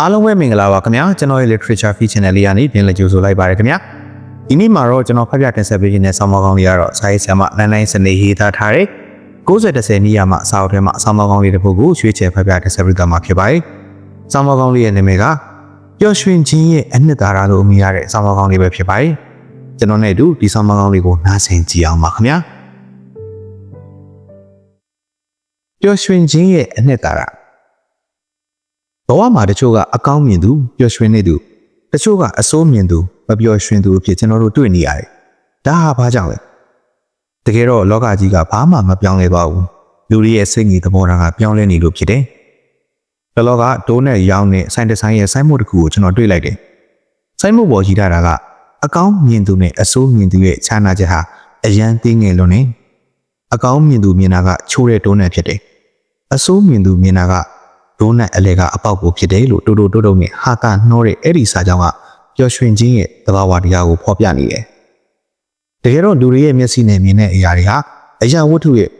အားလုံးပဲမင်္ဂလာပါခင်ဗျာကျွန်တော်ရဲ့ literature feed channel လေးကနေပြန်လည်ကြိုဆိုလိုက်ပါရခင်ဗျာဒီနေ့မှာတော့ကျွန်တော်ဖတ်ပြတင်ဆက်ပေးခြင်းတဲ့ဆောင်းပါးကောင်းလေးကတော့စာရေးဆရာမနန်းနိုင်စနေရေးသားထားတဲ့60 10နီးရမှာအစာအုပ်ထဲမှာဆောင်းပါးကောင်းလေးတစ်ပုဒ်ကိုရွေးချယ်ဖတ်ပြတင်ဆက်ပေးသွားမှာဖြစ်ပါတယ်ဆောင်းပါးကောင်းလေးရဲ့နာမည်ကပျော်ရွှင်ခြင်းရဲ့အနှစ်သာရလို့အမည်ရတဲ့ဆောင်းပါးကောင်းလေးပဲဖြစ်ပါတယ်ကျွန်တော်နဲ့အတူဒီဆောင်းပါးကောင်းလေးကိုနားဆင်ကြည့်အောင်ပါခင်ဗျာပျော်ရွှင်ခြင်းရဲ့အနှစ်သာရ ဘဝမှာတချို့ကအကောင်းမြင်သူပျော်ရွှင်နေသူတချို့ကအဆိုးမြင်သူမပျော်ရွှင်သူအဖြစ်ကျွန်တော်တို့တွေ့နေရတယ်။ဒါဟာဘာကြောင့်လဲ။တကယ်တော့လောကကြီးကဘာမှမပြောင်းလဲပါဘူး။လူတွေရဲ့စိတ်ကြီးသဘောထားကပြောင်းလဲနေလို့ဖြစ်တယ်။ဘလောကဒိုးနဲ့ရောင်းနဲ့ဆိုင်တဆိုင်ရဲ့ဆိုင်းမုတ်တစ်ခုကိုကျွန်တော်တွေ့လိုက်တယ်။ဆိုင်းမုတ်ပေါ်ကြီးထားတာကအကောင်းမြင်သူနဲ့အဆိုးမြင်သူရဲ့ခြားနာချက်ဟာအရန်သေးငယ်လို့နေအကောင်းမြင်သူမြင်တာကချိုးတဲ့ဒိုးနဲ့ဖြစ်တယ်။အဆိုးမြင်သူမြင်တာက ဒိုးနဲ့အလဲကအပေါက်ကိုဖြစ်တယ်လို့တိုးတိုးတိုးတိုးနဲ့ဟာတာနှောတဲ့အဲ့ဒီစာကြောင်းကပျော်ရွှင်ခြင်းရဲ့သဘာဝတရားကိုဖော်ပြနေတယ်။တကယ်တော့လူတွေရဲ့မျက်စိနဲ့မြင်တဲ့အရာတွေဟာအရာဝတ္ထုရဲ့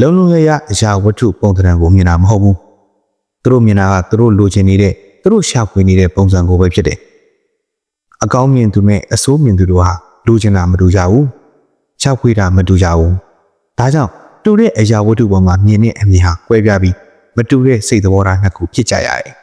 လုံးလုံးရရအရာဝတ္ထုပုံသဏ္ဍာန်ကိုမြင်တာမဟုတ်ဘူး။သူတို့မြင်တာကသူတို့လိုချင်နေတဲ့သူတို့ရှာဖွေနေတဲ့ပုံစံကိုပဲဖြစ်တယ်။အကောင်းမြင်သူနဲ့အဆိုးမြင်သူတို့ဟာလိုချင်တာမတူကြဘူး။ရှာဖွေတာမတူကြဘူး။ဒါကြောင့်တူတဲ့အရာဝတ္ထုပေါ်မှာမြင်တဲ့အမြင်ဟာကွဲပြားပြီး မတူတဲ့စိတ်သဘောထားနှစ်ခုဖြစ်ကြရတယ်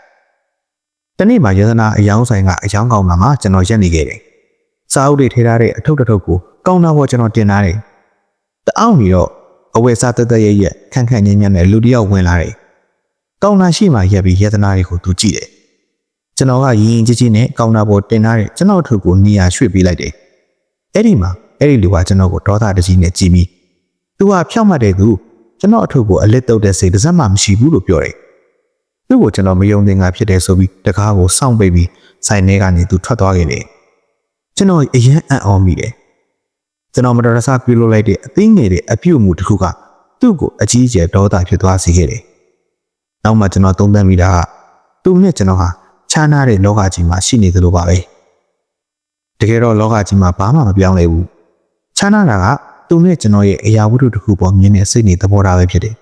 ။တနေ့မှာယန္တနာအယောင်ဆိုင်ကအယောင်ကောင်တာမှာကျွန်တော်ရက်နေခဲ့တယ်။စာအုပ်တွေထဲထားတဲ့အထုပ်တစ်ထုပ်ကိုကောင်းတာပေါ်ကျွန်တော်တင်ထားတယ်။တအောင်ပြီးတော့အဝယ်စားတက်တက်ရဲ့ရဲ့ခန့်ခန့်ညံ့ညံ့နဲ့လူတစ်ယောက်ဝင်လာတယ်။ကောင်းတာရှိမှရက်ပြီးယန္တနာတွေကိုသူကြည့်တယ်။ကျွန်တော်ကရင်ရင်ကြီးကြီးနဲ့ကောင်းတာပေါ်တင်ထားတဲ့ကျွန်တော်ထုပ်ကိုနေရာရွှေ့ပေးလိုက်တယ်။အဲ့ဒီမှာအဲ့ဒီလူကကျွန်တော်ကိုဒေါသတကြီးနဲ့ကြည့်ပြီးသူကဖြောက်မှတ်တဲ့သူ ကျွန်တော်အထုပ်ကိုအလစ်တုပ်တဲ့စိတ်တစ်စက်မှမရှိဘူးလို့ပြောတယ်။သူ့ကိုကျွန်တော်မယုံသင်္ကာဖြစ်တယ်ဆိုပြီးတကားကိုစောင့်ပိတ်ပြီးဆိုင်ထဲကနေသူထွက်သွားခဲ့တယ်။ကျွန်တော်အရင်အံ့ဩမိတယ်။ကျွန်တော်မတော်တဆပြုလုပ်လိုက်တဲ့အသိငယ်တဲ့အပြုတ်မှုတစ်ခုကသူ့ကိုအကြီးအကျယ်ဒေါသဖြစ်သွားစေခဲ့တယ်။နောက်မှကျွန်တော်သုံးသပ်မိတာကသူနဲ့ကျွန်တော်ဟာခြားနာတဲ့လောကကြီးမှာရှိနေသလိုပါပဲ။တကယ်တော့လောကကြီးမှာဘာမှမပြောင်းလဲဘူး။ခြားနာတာက သူနဲ့ကျွန်တော်ရဲ့အရာဝတ္ထုတစ်ခုပေါ်မြင်တဲ့စိတ်နေသဘောထားပဲဖြစ်တယ်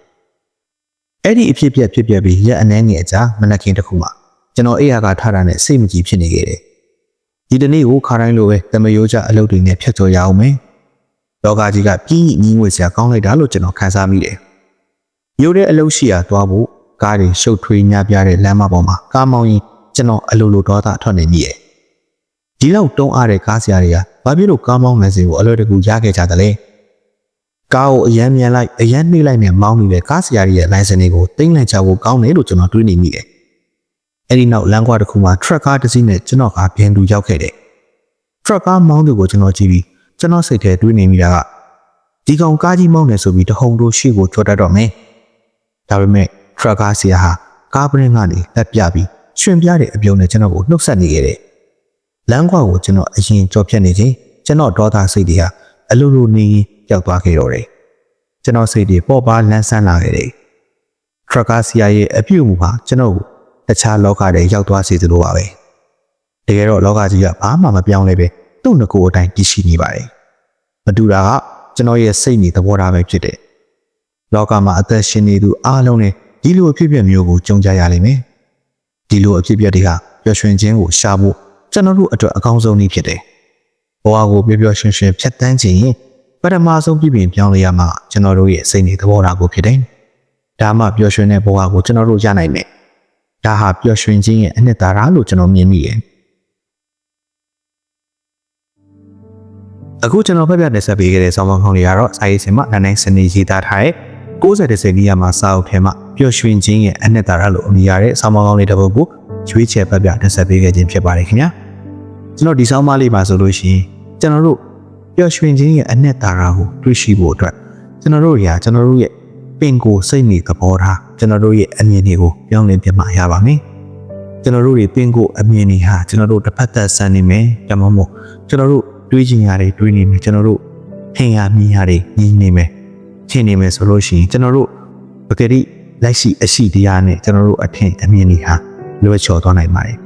။အဲ့ဒီအဖြစ်ပြက်ဖြစ်ပြက်ပြီးရက်အနှဲငယ်အကြာမနက်ခင်းတစ်ခုမှာကျွန်တော်အိယာကထားတာနဲ့စိတ်မကြည်ဖြစ်နေခဲ့တယ်။ဒီတနေ့ကိုခါတိုင်းလိုပဲတမယိုးကြအလုပ်တွေနဲ့ဖြတ်ကျော်ရအောင်မယ်။လောကကြီးကပြင်းညီငွေစရာကောင်းလိုက်တာလို့ကျွန်တော်ခံစားမိတယ်။ရိုးတဲ့အလုပ်ရှိရာသွားဖို့ကားတွေရှုပ်ထွေးညပြတဲ့လမ်းမပေါ်မှာကားမောင်းရင်ကျွန်တော်အလိုလိုဒေါသထွက်နေမိတယ်။ဒီလောက်တုံးအားတဲ့ကားစရာတွေကဘာဖြစ်လို့ကားမောင်းနေစေကိုအလွယ်တကူရခဲ့ကြတယ်လဲ။ ကားကိုအရန်မြန်လိုက်အရန်နှိမ့်လိုက်နဲ့မောင်းနေတဲ့ကားစရာတွေရဲ့လိုင်စင်တွေကိုတင်းလိုက်ချဖို့ကောင်းတယ်လို့ကျွန်တော်တွေးနေမိတယ်။အဲဒီနောက်လမ်းကွာတစ်ခုမှာ truck ကားတစ်စီးနဲ့ကျွန်တော်ကပြန်သူရောက်ခဲ့တယ်။ truck ကားမောင်းသူကိုကျွန်တော်ကြည့်ပြီးကျွန်တော်စိတ်ထဲတွေးနေမိတာကဒီကောင်ကားကြီးမောင်းနေဆိုပြီးတဟုန်တို့ရှေ့ကိုကြော်တတ်တော့မယ်။ဒါပေမဲ့ truck ကားဆရာဟာကားပရင်းကနေလက်ပြပြီးရှင်ပြတဲ့အပြုံးနဲ့ကျွန်တော်ကိုနှုတ်ဆက်နေခဲ့တယ်။လမ်းကွာကိုကျွန်တော်အရင်ကြော်ဖြတ်နေချိန်ကျွန်တော်ဒေါသစိတ်တွေဟာအလိုလိုနေ ပျောက်သွားခဲ့တော့တယ်။ကျွန်တော်စိတ်တွေပေါ်ပါလန်းဆန်းလာခဲ့တယ်။ထရကာဆီယာရဲ့အပြုတ်မှုဟာကျွန်တော်ကိုတခြားလောကတွေရောက်သွားစေသလိုပါပဲ။တကယ်တော့လောကကြီးကဘာမှမပြောင်းလဲပဲသူ့ငကိုအတိုင်းတည်ရှိနေပါတယ်။မတူတာကကျွန်တော်ရဲ့စိတ်နေသဘောထားပဲဖြစ်တယ်။လောကမှာအသက်ရှင်နေသူအားလုံးနဲ့ဒီလိုအဖြစ်အပျက်မျိုးကိုကြုံကြရလိမ့်မယ်။ဒီလိုအဖြစ်အပျက်တွေကပျော်ရွှင်ခြင်းကိုရှာဖို့ကျွန်တော်တို့အတွက်အကောင်းဆုံးနည်းဖြစ်တယ်။ဘဝကိုပျော်ပျော်ရွှင်ရွှင်ဖြတ်တန်းခြင်းရင် ပထမဆုံးပြည်ပြင်ပြောင်းလဲရမှာကျွန်တော်တို့ရဲ့စိတ်နေသဘောထားကိုဖြစ်တယ်။ဒါမှပျော်ရွှင်တဲ့ဘဝကိုကျွန်တော်တို့ရနိုင်မယ်။ဒါဟာပျော်ရွှင်ခြင်းရဲ့အနှစ်သာရလို့ကျွန်တော်မြင်မိတယ်။အခုကျွန်တော်ဖတ်ပြနေဆက်ပေးခဲ့တဲ့ဆောင်းပါးကောင်းလေးကတော့စာရေးဆင်မနန်းနိုင်စနေရေးသားထားတဲ့60ဒဇယ်နီးယားမှာစာအုပ်ထဲမှာပျော်ရွှင်ခြင်းရဲ့အနှစ်သာရလို့အမည်ရတဲ့ဆောင်းပါးကောင်းလေးတစ်ပုဒ်ကိုရွေးချယ်ဖတ်ပြနေဆက်ပေးခဲ့ခြင်းဖြစ်ပါတယ်ခင်ဗျာ။ကျွန်တော်ဒီဆောင်းပါးလေးမှာဆိုလို့ရှိရင်ကျွန်တော်တို့ ပျော်ရွှင်ခြင်းရဲ့အနှစ်သာရကိုတွေ့ရှိဖို့အတွက်ကျွန်တော်တို့ရာကျွန်တော်တို့ရဲ့ပင်ကိုယ်စိတ်နေသဘောထားကျွန်တော်တို့ရဲ့အမြင်တွေကိုပြောင်းလဲပြမှရပါမယ်ကျွန်တော်တို့တွေပင်ကိုယ်အမြင်တွေဟာကျွန်တော်တို့တစ်ဖက်သက်ဆန်နေမယ်ဒါမှမဟုတ်ကျွန်တော်တို့တွေးချင်ရတွေတွေးနေမယ်ကျွန်တော်တို့ထင်ရမြင်ရတွေမြင်နေမယ်ထင်နေမယ်ဆိုလို့ရှိရင်ကျွန်တော်တို့ပကတိလက်ရှိအရှိတရားနဲ့ကျွန်တော်တို့အထင်အမြင်တွေဟာလွယ်ချော်သွားနိုင်ပါတယ်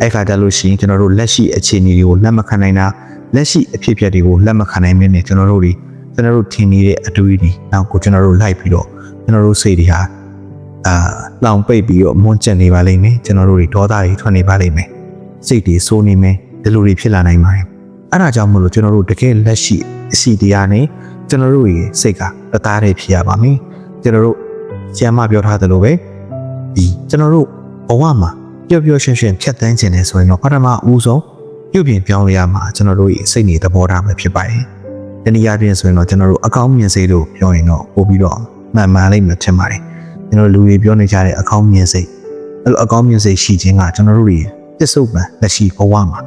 အဲ့ခါတလို့ရှိရင်ကျွန်တော်တို့လက်ရှိအခြေအနေတွေကိုလက်မခံနိုင်တာ လက်ရှိအဖြစ်အပျက်တွေကိုလက်မခံနိုင်မင်းနဲ့ကျွန်တော်တို့တွေကျွန်တော်တို့ထင်နေတဲ့အတွေးတွေနောက်ကိုကျွန်တော်တို့လိုက်ပြီးတော့ကျွန်တော်တို့စိတ်တွေဟာအာလောင်ပိတ်ပြီးတော့မွန်းကျက်နေပါလိမ့်မယ်ကျွန်တော်တို့တွေဒေါသတွေထွက်နေပါလိမ့်မယ်စိတ်တွေစိုးနေမယ်ဒီလိုတွေဖြစ်လာနိုင်ပါတယ်အဲ့ဒါကြောင့်မလို့ကျွန်တော်တို့တကယ်လက်ရှိအစီတရားနဲ့ကျွန်တော်တို့ရဲ့စိတ်ကတသားတည်းဖြစ်ရပါမယ်ကျွန်တော်တို့ဆရာမပြောထားသလိုပဲဒီကျွန်တော်တို့ဘဝမှာပျော်ပျော်ရွှင်ရွှင်ဖြတ်သန်းခြင်းနဲ့ဆိုရင်တော့ပထမဦးဆုံး ပြုပြင်ပြောင်းလဲရမှာကျွန်တော်တို့ရဲ့စိတ်နေသဘောထားပဲဖြစ်ပါတယ်တနည်းအားဖြင့်ဆိုရင်တော့ကျွန်တော်တို့အကောင်းမြင်စိတ်လို့ပြောရင်တော့ပို့ပြီးတော့မှန်မှန်လေးမှထင်ပါတယ်ကျွန်တော်လူတွေပြောနေကြတဲ့အကောင်းမြင်စိတ်အဲ့လိုအကောင်းမြင်စိတ်ရှိခြင်းကကျွန်တော်တို့တွေပစ္စုပန်လက်ရှိဘဝမှာ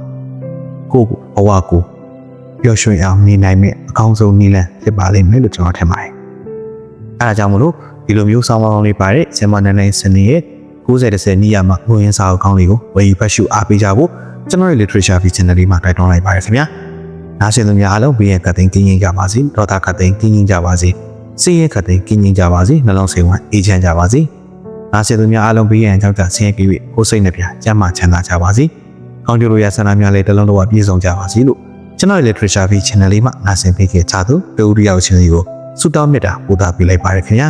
ကိုယ့်ဘဝကိုပျော်ရွှင်အောင်နေနိုင်မယ့်အကောင်းဆုံးနည်းလမ်းဖြစ်ပါလိမ့်မယ်လို့ကျွန်တော်ထင်ပါတယ်အဲဒါကြောင့်မလို့ဒီလိုမျိုးဆောင်းပါးကောင်းလေးပါတဲ့ဆင်မနန်းနိုင်စနေရဲ့90 10နီးရမှာငွေရင်းစာအုပ်ကောင်းလေးကိုဝယ်ယူဖတ်ရှုအားပေးကြဖို့ ကျွန်တော်ရဲ့ literature feature channel လေးမှာတိုက်တွန်းလိုက်ပါတယ်ခင်ဗျာနားဆင်သူများအားလုံးဘေးရန်ကတ်သိမ်းကင်းရင်ကြပါစေဒေါသကတ်သိမ်းကင်းရင်ကြပါစေစိတ်ရကတ်သိမ်းကင်းရင်ကြပါစေနှလုံးစိမ်ဝမ်းအေးချမ်းကြပါစေနားဆင်သူများအားလုံးဘေးရန်ကြောင့်ကြဆင်းရဲပြီးကိုယ်စိတ်နှပြကျန်းမာချမ်းသာကြပါစေကောင်းကျိုးလိုရဆန္ဒများလည်းတစ်လုံးလုံးဝပြည့်စုံကြပါစေလို့ကျွန်တော်ရဲ့ literature feature channel လေးမှာနားဆင်ပေးခဲ့ကြသူတူတူရောက်ချင်းစီကိုဆုတောင်းမြတ်တာပို့တာပေးလိုက်ပါရခင်ဗျာ